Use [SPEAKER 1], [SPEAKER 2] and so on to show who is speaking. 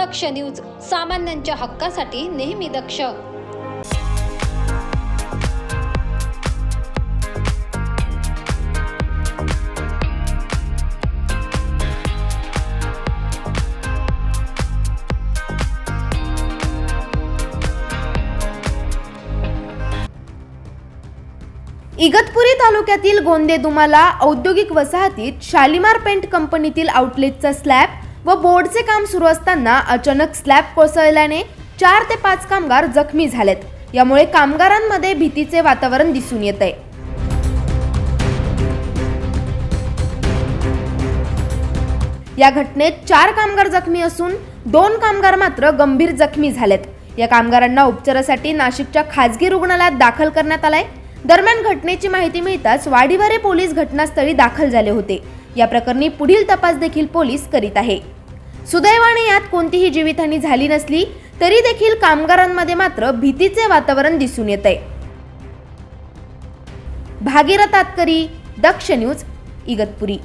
[SPEAKER 1] दक्ष news सामान्यांच्या हक्कासाठी नेहमी दक्ष.
[SPEAKER 2] इगतपुरी तालुक्यातील गोंदे दुमाला औद्योगिक वसाहतीत शालिमार पेंट कंपनीतील आउटलेटचा स्लॅब व बोर्डचे काम सुरू असताना अचानक स्लॅब कोसळल्याने चार ते पाच कामगार जखमी झालेत. यामुळे कामगारांमध्ये भीतीचे वातावरण दिसून येत आहे या घटनेत चार कामगार जखमी असून दोन कामगार मात्र गंभीर जखमी झालेत. या कामगारांना उपचारासाठी नाशिकच्या खाजगी रुग्णालयात दाखल करण्यात आलाय. दरम्यान घटनेची माहिती मिळताच वाडीवारे पोलीस घटनास्थळी दाखल झाले होते. या प्रकरणी पुढील तपास देखील पोलीस करीत आहे. सुदैवाने यात कोणतीही जीवितहानी झाली नसली तरी देखील कामगारांमध्ये मात्र भीतीचे वातावरण दिसून येत आहे भागीरथ तातकरी दक्ष न्यूज इगतपुरी.